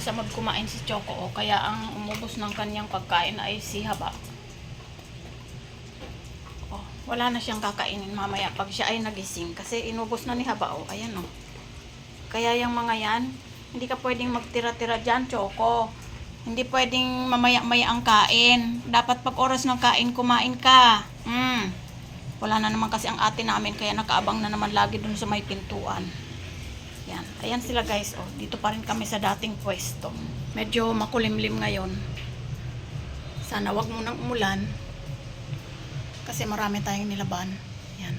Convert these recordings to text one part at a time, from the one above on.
sa magkumain si Choco, oh, kaya ang umubos ng kanyang pagkain ay si Haba. Oh, wala na siyang kakainin mamaya pag siya ay nagising kasi inubos na ni Haba, oh, ayan oh. Kaya yung mga yan, hindi ka pwedeng magtira-tira dyan, Choco. Hindi pwedeng mamaya-maya ang kain. Dapat pag oras ng kain, kumain ka. Mm. Wala na naman kasi ang ate namin, kaya nakaabang na naman lagi dun sa may pintuan. Yan. Ayan sila guys. Oh, dito pa rin kami sa dating pwesto. Medyo makulimlim ngayon. Sana wag munang umulan. Kasi marami tayong nilaban. Yan.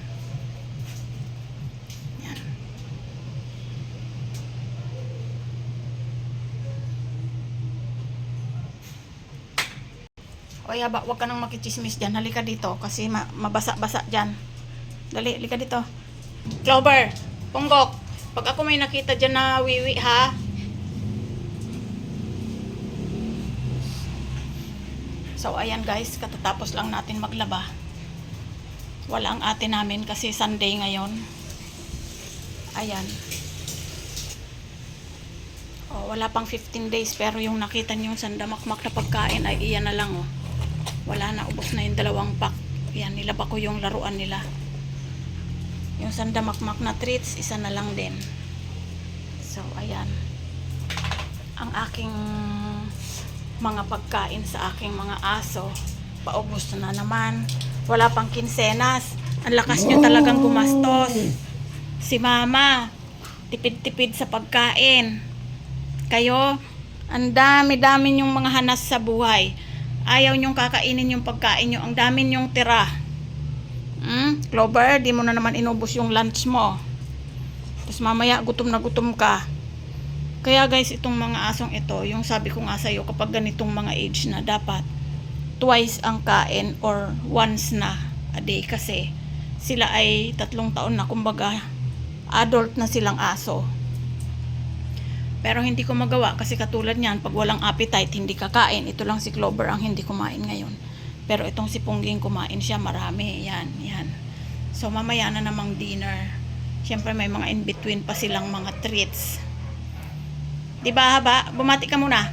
Yan. O yaba, wag ka nang makichismis dyan. Halika dito kasi ma- mabasa-basa dyan. Dali, halika dito. Clover, Punggok, pag ako may nakita dyan na wiwi ha, So, ayan guys, katatapos lang natin maglaba. Wala ang ate namin kasi Sunday ngayon. Ayan. Oh, wala pang 15 days pero yung nakita niyo yung sandamakmak na pagkain ay iyan na lang oh. Wala na, ubos na yung dalawang pack. Yan, nilaba ko yung laruan nila. Yung sandamakmak na treats, isa na lang din. So, ayan. Ang aking mga pagkain sa aking mga aso. Paubos na naman. Wala pang kinsenas. Ang lakas nyo talagang gumastos. Si mama, tipid-tipid sa pagkain. Kayo, ang dami-dami yung mga hanas sa buhay. Ayaw nyong kakainin yung pagkain nyo. Ang dami nyong tira. Hmm? Clover, di mo na naman inubos yung lunch mo. Tapos mamaya gutom na gutom ka. Kaya guys, itong mga asong ito, yung sabi ko nga sa'yo, kapag ganitong mga age na dapat twice ang kain or once na a day kasi sila ay tatlong taon na kumbaga adult na silang aso. Pero hindi ko magawa kasi katulad niyan, pag walang appetite, hindi kakain. Ito lang si Clover ang hindi kumain ngayon. Pero itong si Pungging kumain siya, marami. Yan, yan. So mamaya na namang dinner. Siyempre may mga in-between pa silang mga treats. Di ba haba? Bumati ka muna.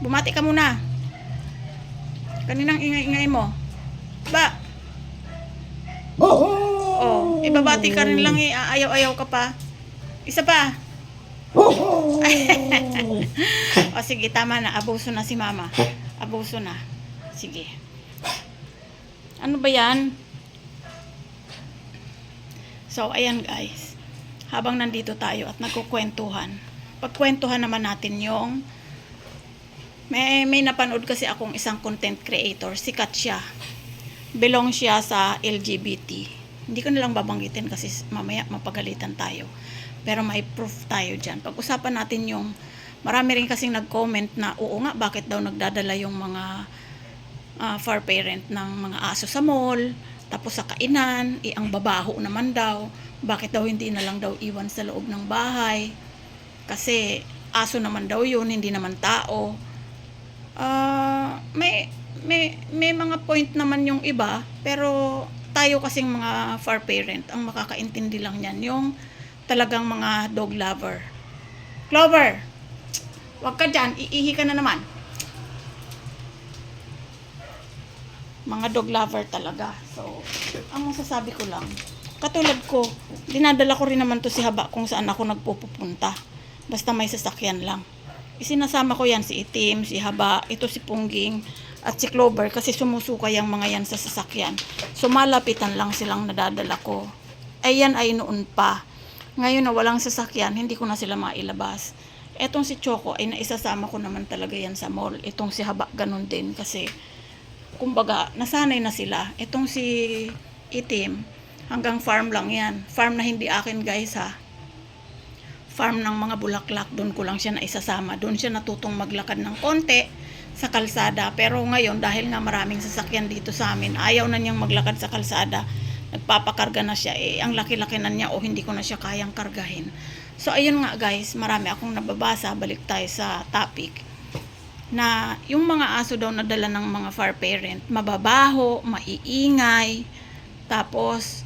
Bumati ka muna. Kaninang ingay-ingay mo. Ba? Oh, ibabati ka rin lang eh. Ayaw-ayaw ka pa. Isa pa. o sige, tama na. Abuso na si mama. Abuso na. Sige. Ano ba yan? So, ayan guys. Habang nandito tayo at nagkukwentuhan, pagkwentuhan naman natin yung may, may napanood kasi akong isang content creator, sikat siya. Belong siya sa LGBT. Hindi ko nalang babanggitin kasi mamaya mapagalitan tayo. Pero may proof tayo dyan. Pag-usapan natin yung, marami rin kasing nag-comment na, oo nga, bakit daw nagdadala yung mga ah, far parent ng mga aso sa mall, tapos sa kainan, eh, ang babaho naman daw. Bakit daw hindi na lang daw iwan sa loob ng bahay? Kasi aso naman daw yun, hindi naman tao. Ah, may may may mga point naman yung iba, pero tayo kasing mga far parent, ang makakaintindi lang yan, yung talagang mga dog lover. Clover, wag ka dyan, iihi ka na naman. Mga dog lover talaga. So, ang masasabi ko lang, katulad ko, dinadala ko rin naman to si Haba kung saan ako nagpupunta. Basta may sasakyan lang. Isinasama ko yan si Itim, si Haba, ito si Pungging, at si Clover kasi sumusuka yung mga yan sa sasakyan. So malapitan lang silang nadadala ko. Ayan ay noon pa. Ngayon na walang sasakyan, hindi ko na sila mailabas. Etong si Choco ay naisasama ko naman talaga yan sa mall. Itong si Haba ganun din kasi kumbaga nasanay na sila. Itong si Itim hanggang farm lang yan. Farm na hindi akin guys ha farm ng mga bulaklak, doon ko lang siya naisasama. Doon siya natutong maglakad ng konti sa kalsada. Pero ngayon, dahil nga maraming sasakyan dito sa amin, ayaw na niyang maglakad sa kalsada. Nagpapakarga na siya. Eh, ang laki-laki na niya o hindi ko na siya kayang kargahin. So, ayun nga guys, marami akong nababasa. Balik tayo sa topic na yung mga aso daw nadala ng mga far parent, mababaho, maiingay, tapos,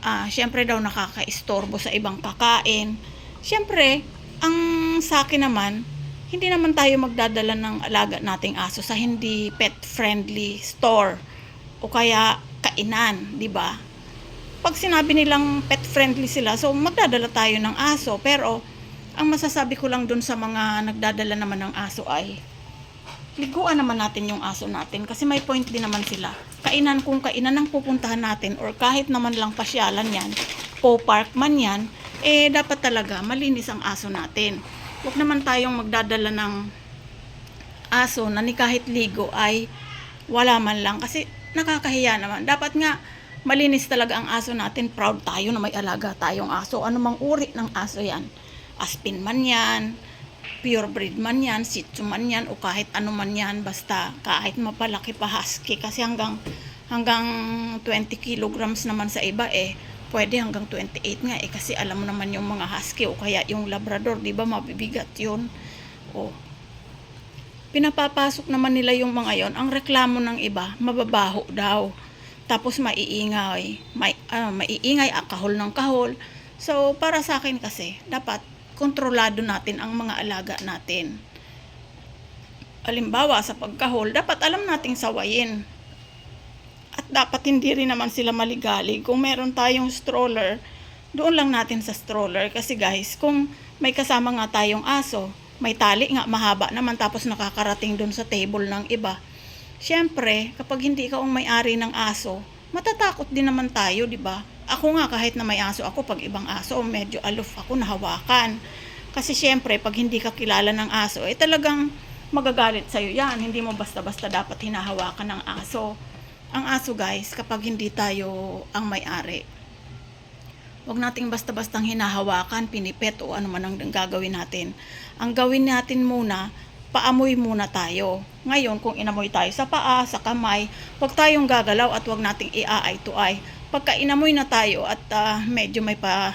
ah, syempre daw nakaka-istorbo sa ibang kakain. Syempre, ang sa akin naman, hindi naman tayo magdadala ng alaga nating aso sa hindi pet-friendly store o kaya kainan, di ba? Pag sinabi nilang pet-friendly sila, so magdadala tayo ng aso. Pero, ang masasabi ko lang dun sa mga nagdadala naman ng aso ay, liguan naman natin yung aso natin kasi may point din naman sila. Kainan kung kainan ang pupuntahan natin or kahit naman lang pasyalan yan, po park man yan, eh dapat talaga malinis ang aso natin. Huwag naman tayong magdadala ng aso na ni kahit ligo ay wala man lang kasi nakakahiya naman. Dapat nga malinis talaga ang aso natin. Proud tayo na may alaga tayong aso. Ano mang uri ng aso yan. Aspin man yan, pure breed man yan, Shih Tzu man yan, o kahit ano man yan, basta kahit mapalaki pa husky kasi hanggang hanggang 20 kilograms naman sa iba eh pwede hanggang 28 nga eh kasi alam mo naman yung mga husky o kaya yung labrador, 'di ba mabibigat 'yun. O pinapapasok naman nila yung mga yon. Ang reklamo ng iba, mababaho daw. Tapos maiingay, may ano, maiingay ah, kahol ng kahol. So para sa akin kasi dapat kontrolado natin ang mga alaga natin. Halimbawa sa pagkahol, dapat alam nating sawayin. At dapat hindi rin naman sila maligalig. Kung meron tayong stroller, doon lang natin sa stroller. Kasi guys, kung may kasama nga tayong aso, may tali nga mahaba naman tapos nakakarating doon sa table ng iba. Siyempre, kapag hindi ikaw ang may-ari ng aso, matatakot din naman tayo, di ba? Ako nga kahit na may aso ako, pag ibang aso, medyo aloof ako nahawakan. Kasi siyempre, pag hindi ka kilala ng aso, eh talagang magagalit sa'yo yan. Hindi mo basta-basta dapat hinahawakan ng aso. Ang aso guys, kapag hindi tayo ang may-ari, huwag nating basta-bastang hinahawakan, pinipet o ano man ang gagawin natin. Ang gawin natin muna, paamoy muna tayo. Ngayon, kung inamoy tayo sa paa, sa kamay, huwag tayong gagalaw at huwag nating i-eye to eye. Pagka inamoy na tayo at ah, medyo may pa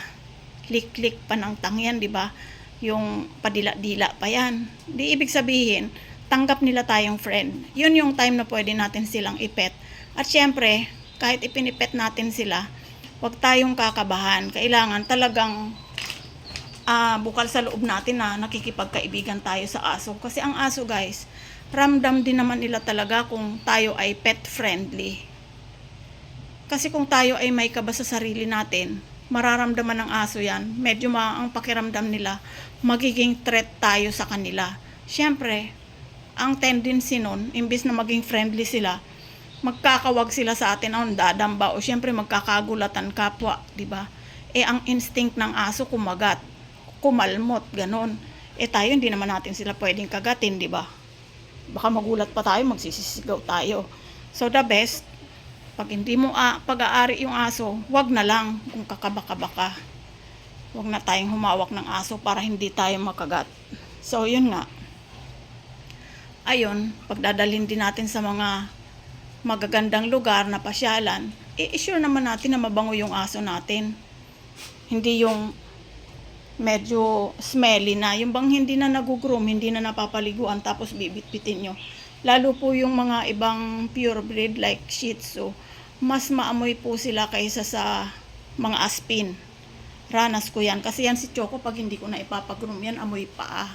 lik-lik pa ng tangyan, di ba? Yung padila-dila pa yan. Di ibig sabihin, tanggap nila tayong friend. Yun yung time na pwede natin silang ipet. At syempre, kahit ipinipet natin sila, huwag tayong kakabahan. Kailangan talagang ah bukal sa loob natin na nakikipagkaibigan tayo sa aso. Kasi ang aso guys, ramdam din naman nila talaga kung tayo ay pet friendly. Kasi kung tayo ay may kaba sa sarili natin, mararamdaman ng aso yan. Medyo ma ang pakiramdam nila, magiging threat tayo sa kanila. Siyempre, ang tendency nun, imbis na maging friendly sila, magkakawag sila sa atin, oh, dadamba, o siyempre magkakagulatan kapwa, di ba? Eh, ang instinct ng aso kumagat, kumalmot, ganon. Eh, tayo, hindi naman natin sila pwedeng kagatin, di ba? Baka magulat pa tayo, magsisisigaw tayo. So, the best, pag hindi mo ah, pag-aari yung aso, wag na lang kung kakabaka ka. Wag na tayong humawak ng aso para hindi tayo makagat. So, yun nga. Ayun, pagdadalhin din natin sa mga magagandang lugar na pasyalan, i-assure naman natin na mabango yung aso natin. Hindi yung medyo smelly na. Yung bang hindi na nagugroom, hindi na napapaliguan, tapos bibitbitin nyo. Lalo po yung mga ibang pure breed like Shih Tzu, mas maamoy po sila kaysa sa mga aspin. Ranas ko yan. Kasi yan si Choco, pag hindi ko na ipapagroom yan, amoy paa.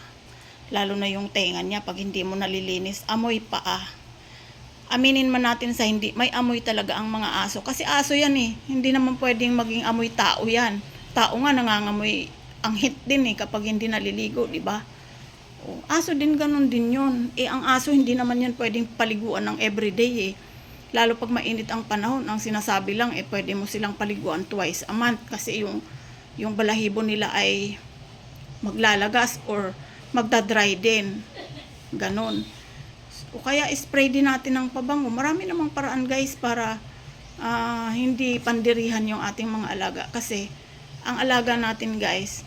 Lalo na yung tenga niya, pag hindi mo nalilinis, amoy paa. Aminin man natin sa hindi, may amoy talaga ang mga aso. Kasi aso yan eh. Hindi naman pwedeng maging amoy tao yan. Tao nga nangangamoy ang hit din eh kapag hindi naliligo, di ba? O, aso din ganun din yun. Eh, ang aso hindi naman yan pwedeng paliguan ng everyday eh. Lalo pag mainit ang panahon, ang sinasabi lang eh pwede mo silang paliguan twice a month kasi yung yung balahibo nila ay maglalagas or magdadry din. Ganon. O kaya spray din natin ng pabango. Marami namang paraan guys para ah, hindi pandirihan yung ating mga alaga. Kasi ang alaga natin guys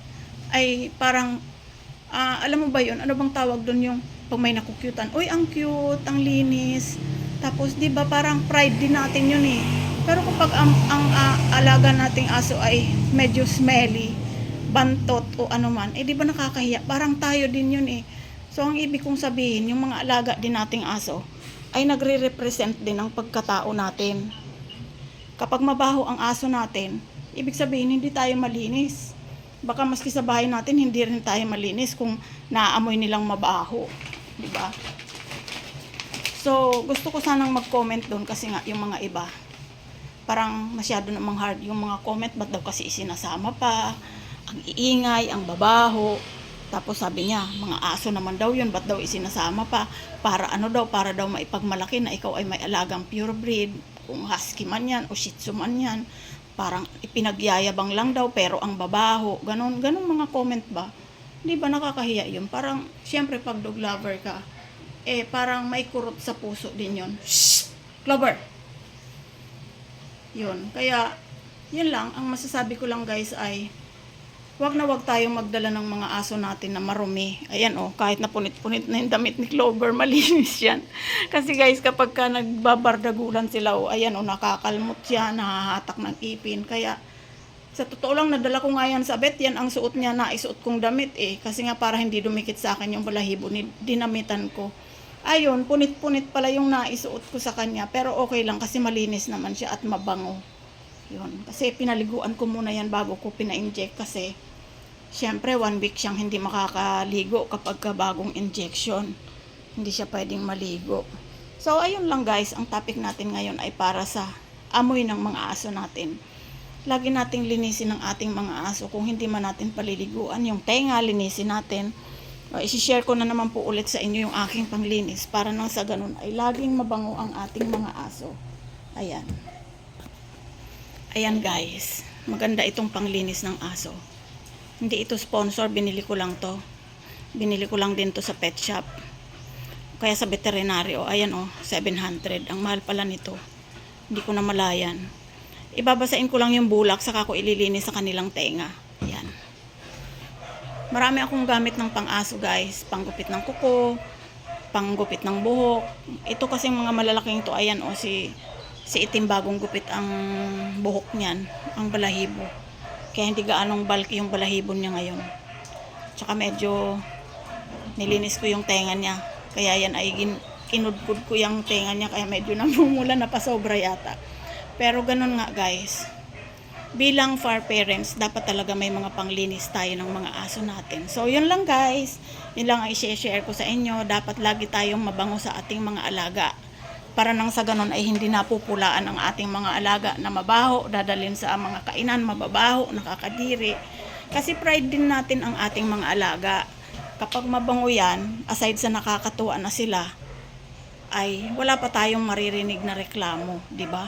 ay parang Ah, alam mo ba yun? Ano bang tawag doon yung pag may nakukyutan? Uy, ang cute, ang linis. Tapos, di ba parang pride din natin yun eh. Pero kapag ang, ang ah, alaga nating aso ay medyo smelly, bantot o ano man, eh di ba nakakahiya? Parang tayo din yun eh. So, ang ibig kong sabihin, yung mga alaga din nating aso, ay nagre-represent din ng pagkatao natin. Kapag mabaho ang aso natin, ibig sabihin hindi tayo malinis. Baka maski sa bahay natin, hindi rin tayo malinis kung naaamoy nilang mabaho. Di ba? So, gusto ko sanang mag-comment doon kasi nga yung mga iba, parang masyado namang hard yung mga comment, ba't daw kasi isinasama pa, ang iingay, ang babaho, tapos sabi niya, mga aso naman daw yun, ba't daw isinasama pa, para ano daw, para daw maipagmalaki na ikaw ay may alagang purebred, kung husky man yan, o shih tzu man yan, parang ipinagyayabang lang daw, pero ang babaho, ganun, ganun mga comment ba? Di ba nakakahiya yun? Parang, syempre pag dog lover ka, eh parang may kurot sa puso din yun. Shh! Clover! Yun. Kaya, yun lang. Ang masasabi ko lang guys ay, wag na wag tayong magdala ng mga aso natin na marumi. Ayan oh, kahit na punit-punit na yung damit ni Clover, malinis yan. Kasi guys, kapag ka nagbabardagulan sila, oh, ayan oh, nakakalmot siya, nahahatak ng ipin. Kaya, sa totoo lang, nadala ko nga yan sa bet, yan ang suot niya na isuot kong damit eh. Kasi nga para hindi dumikit sa akin yung balahibo ni dinamitan ko. Ayun, punit-punit pala yung naisuot ko sa kanya. Pero okay lang kasi malinis naman siya at mabango. Yun. Kasi pinaliguan ko muna yan bago ko pina-inject kasi syempre one week siyang hindi makakaligo kapag ka bagong injection. Hindi siya pwedeng maligo. So, ayun lang guys. Ang topic natin ngayon ay para sa amoy ng mga aso natin. Lagi nating linisin ang ating mga aso. Kung hindi man natin paliliguan, yung tenga, linisin natin. Uh, isi-share ko na naman po ulit sa inyo yung aking panglinis para nang sa ganun ay laging mabango ang ating mga aso. Ayan. Ayan guys. Maganda itong panglinis ng aso. Hindi ito sponsor, binili ko lang to. Binili ko lang din to sa pet shop. Kaya sa veterinaryo, ayan oh, 700. Ang mahal pala nito. Hindi ko na malayan. Ibabasain ko lang yung bulak, saka ko ililinis sa kanilang tenga. Ayan. Marami akong gamit ng pang-aso guys. Panggupit ng kuko, panggupit ng buhok. Ito kasi mga malalaking to, ayan oh, si, si itim bagong gupit ang buhok niyan, ang balahibo. Kaya hindi gaanong bulky yung balahibo niya ngayon. Tsaka medyo nilinis ko yung tenga niya. Kaya yan ay gin, kinudkud ko yung tenga niya kaya medyo namumula na pasobra yata. Pero ganun nga guys. Bilang far parents, dapat talaga may mga panglinis tayo ng mga aso natin. So yun lang guys. Yun lang ang i-share ko sa inyo. Dapat lagi tayong mabango sa ating mga alaga. Para nang sa ganun ay hindi napupulaan ang ating mga alaga na mabaho, dadalhin sa mga kainan, mababaho, nakakadiri. Kasi pride din natin ang ating mga alaga. Kapag mabango yan, aside sa nakakatuwa na sila, ay wala pa tayong maririnig na reklamo, di ba?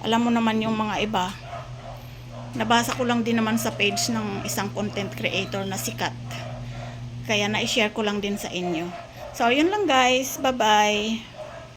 Alam mo naman yung mga iba, nabasa ko lang din naman sa page ng isang content creator na sikat. Kaya na-share ko lang din sa inyo. So, yun lang guys. Bye-bye.